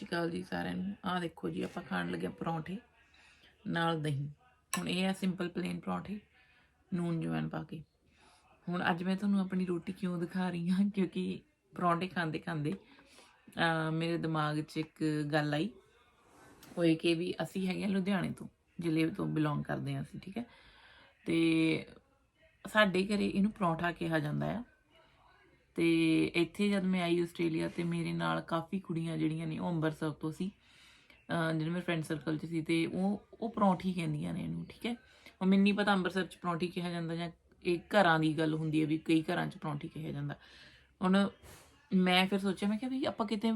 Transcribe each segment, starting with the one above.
ਸਤਿ ਸ਼੍ਰੀ ਅਕਾਲ ਜੀ ਸਾਰਿਆਂ ਨੂੰ। ਆਹ ਦੇਖੋ ਜੀ, ਆਪਾਂ ਖਾਣ ਲੱਗੇ ਹਾਂ ਪਰੌਂਠੇ, ਨਾਲ ਦਹੀਂ। ਹੁਣ ਇਹ ਆ ਸਿੰਪਲ ਪਲੇਨ ਪਰੌਂਠੇ, ਨੂਨ ਜਵੈਨ ਪਾ ਕੇ। ਹੁਣ ਅੱਜ ਮੈਂ ਤੁਹਾਨੂੰ ਆਪਣੀ ਰੋਟੀ ਕਿਉਂ ਦਿਖਾ ਰਹੀ ਹਾਂ, ਕਿਉਂਕਿ ਪਰੌਂਠੇ ਖਾਂਦੇ ਖਾਂਦੇ ਮੇਰੇ ਦਿਮਾਗ 'ਚ ਇੱਕ ਗੱਲ ਆਈ। ਉਹ ਇਹ ਕਿ ਵੀ ਅਸੀਂ ਹੈਗੇ ਹਾਂ ਲੁਧਿਆਣੇ ਤੋਂ, ਜ਼ਿਲ੍ਹੇ ਤੋਂ ਬਿਲੋਂਗ ਕਰਦੇ ਹਾਂ ਅਸੀਂ, ਠੀਕ ਹੈ। ਤੇ ਸਾਡੇ ਘਰੇ ਇਹਨੂੰ ਪਰੌਂਠਾ ਕਿਹਾ ਜਾਂਦਾ ਆ। ਤੇ ਇੱਥੇ ਜਦ ਮੈਂ ਆਈ ਆਸਟ੍ਰੇਲੀਆ ਤੇ ਮੇਰੇ ਨਾਲ ਕਾਫੀ ਕੁੜੀਆਂ ਜਿਹੜੀਆਂ ਨੇ ਉਹ ਅੰਮ੍ਰਿਤਸਰ ਤੋਂ ਸੀ। ਜਿਹੜੇ ਮੇਰੇ ਫਰੈਂਡ ਸਰਕਲ 'ਚ ਸੀ ਤੇ ਉਹ ਉਹ ਪਰੌਂਠੀ ਕਹਿੰਦੀਆਂ ਨੇ ਇਹਨੂੰ, ਠੀਕ ਹੈ? ਉਹ ਮੈਨੂੰ ਨਹੀਂ ਪਤਾ ਅੰਮ੍ਰਿਤਸਰ 'ਚ ਪਰੌਂਠੀ ਕਿਹਾ ਜਾਂਦਾ ਜਾਂ ਇਹ ਘਰਾਂ ਦੀ ਗੱਲ ਹੁੰਦੀ ਹੈ ਵੀ ਕਈ ਘਰਾਂ 'ਚ ਪਰੌਂਠੀ ਕਿਹਾ ਜਾਂਦਾ। ਹੁਣ ਮੈਂ ਫਿਰ ਸੋਚਿਆ, ਮੈਂ ਕਿਹਾ ਵੀ ਆਪਾਂ ਕਿਤੇ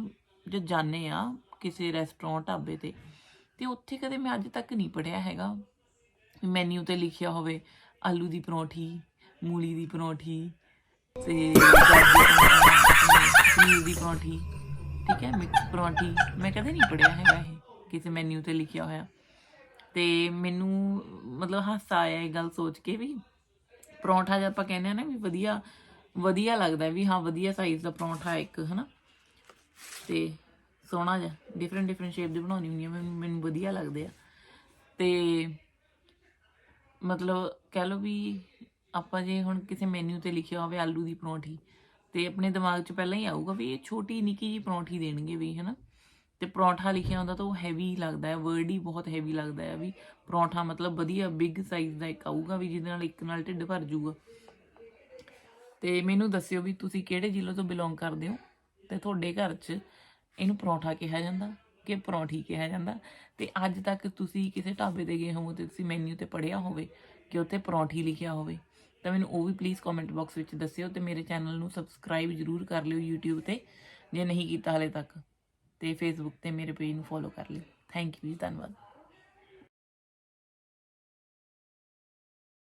ਜੇ ਜਾਂਦੇ ਆ ਕਿਸੇ ਰੈਸਟੋਰੈਂਟ ਢਾਬੇ ਤੇ ਤੇ ਉੱਥੇ ਕਦੇ ਮੈਂ ਅੱਜ ਤੱਕ ਨਹੀਂ ਪੜਿਆ ਹੈਗਾ। ਮੈਨੂ ਤੇ ਲਿਖਿਆ ਹੋਵੇ ਆਲੂ ਦੀ ਪਰੌਂਠੀ, ਮੂਲੀ ਦੀ ਪਰੌਂਠੀ ਤੇ ਪਨੀਰ ਦੀ ਪਰੌਂਠੀ, ਠੀਕ ਹੈ, ਮਿਕਸ ਪਰੌਂਠੀ, ਮੈਂ ਕਦੇ ਨਹੀਂ ਪੜਿਆ ਹੈਗਾ ਇਹ, ਕਿਸੇ ਮੈਨੂ ਤੇ ਲਿਖਿਆ ਹੋਇਆ। ਤੇ ਮੈਨੂੰ ਮਤਲਬ ਹਾਸਾ ਆਇਆ ਇਹ ਗੱਲ ਸੋਚ ਕੇ ਵੀ, ਪਰੌਂਠਾ ਜਦ ਆਪਾਂ ਕਹਿੰਦੇ ਆ ਨਾ ਵੀ ਵਧੀਆ ਵਧੀਆ ਲੱਗਦਾ ਵੀ ਹਾਂ, ਵਧੀਆ ਸਾਈਜ਼ ਦਾ ਪਰੌਂਠਾ ਇੱਕ, ਹਨਾ। ਤੇ ਸੋਹਣਾ ਜਿਹਾ ਡਿਫਰੈਂਟ ਡਿਫਰੈਂਟ ਸ਼ੇਪ ਦੇ ਬਣਾਉਣੀ ਹੁੰਦੀ ਆ ਮੈਨੂੰ ਵਧੀਆ ਲੱਗਦੇ ਆ। ਤੇ ਮਤਲਬ ਕਹਿ ਲਓ ਵੀ ਆਪਾਂ ਜੇ ਹੁਣ ਕਿਸੇ ਮੈਨੂ ਤੇ ਲਿਖਿਆ ਹੋਵੇ ਆਲੂ ਦੀ ਪਰੌਂਠੀ ਤੇ ਆਪਣੇ ਦਿਮਾਗ 'ਚ ਪਹਿਲਾਂ ਹੀ ਆਊਗਾ ਵੀ ਇਹ ਛੋਟੀ ਨਿੱਕੀ ਜੀ ਪਰੌਂਠੀ ਦੇਣਗੇ ਵੀ, ਹਨਾ? ਤੇ ਪਰੌਂਠਾ ਲਿਖਿਆ ਹੁੰਦਾ ਤਾਂ ਉਹ ਹੈਵੀ ਲੱਗਦਾ ਹੈ ਵਰਡ ਹੀ ਬਹੁਤ ਹੈਵੀ ਲੱਗਦਾ ਹੈ ਵੀ ਪਰੌਂਠਾ ਮਤਲਬ ਵਧੀਆ ਬਿਗ ਸਾਈਜ਼ ਦਾ ਇੱਕ ਆਊਗਾ ਵੀ ਜਿਹਦੇ ਨਾਲ ਇੱਕ ਨਾਲ ਢਿੱਡ ਭਰ ਜਾਊਗਾ। ਤੇ ਮੈਨੂੰ ਦੱਸਿਓ ਵੀ ਤੁਸੀਂ ਕਿਹੜੇ ਜ਼ਿਲ੍ਹੇ ਤੋਂ ਬਿਲੋਂਗ ਕਰਦੇ ਹੋ? ਤੇ ਤੁਹਾਡੇ ਘਰ 'ਚ ਇਹਨੂੰ ਪਰੌਂਠਾ ਕਿਹਾ ਜਾਂਦਾ ਕਿ ਪਰੌਂਠੀ ਕਿਹਾ ਜਾਂਦਾ? ਤੇ ਅੱਜ ਤੱਕ ਤੁਸੀਂ ਕਿਸੇ ਢਾਬੇ ਤੇ ਗਏ ਹੋਵੋ ਤੇ ਤੁਸੀਂ ਮੈਨੂ ਤੇ ਪੜਿਆ ਹੋਵੇ ਕਿ ਉੱਥੇ ਪਰੌਂਠੀ ਲਿਖਿਆ ਹੋਵੇ? ਤਾਂ ਮੈਨੂੰ ਉਹ ਵੀ ਪਲੀਜ਼ ਕਮੈਂਟ ਬਾਕਸ ਵਿੱਚ ਦੱਸਿਓ ਤੇ ਮੇਰੇ ਚੈਨਲ ਨੂੰ ਸਬਸਕ੍ਰਾਈਬ ਜਰੂਰ ਕਰ ਲਿਓ YouTube ਤੇ, ਜੇ ਨਹੀਂ ਕੀਤਾ ਹਲੇ ਤੱਕ ਤੇ Facebook ਤੇ ਮੇਰੇ ਪੇਜ ਨੂੰ ਫੋਲੋ ਕਰ ਲਿਓ। ਥੈਂਕ ਯੂ ਜੀ, ਧੰਨਵਾਦ।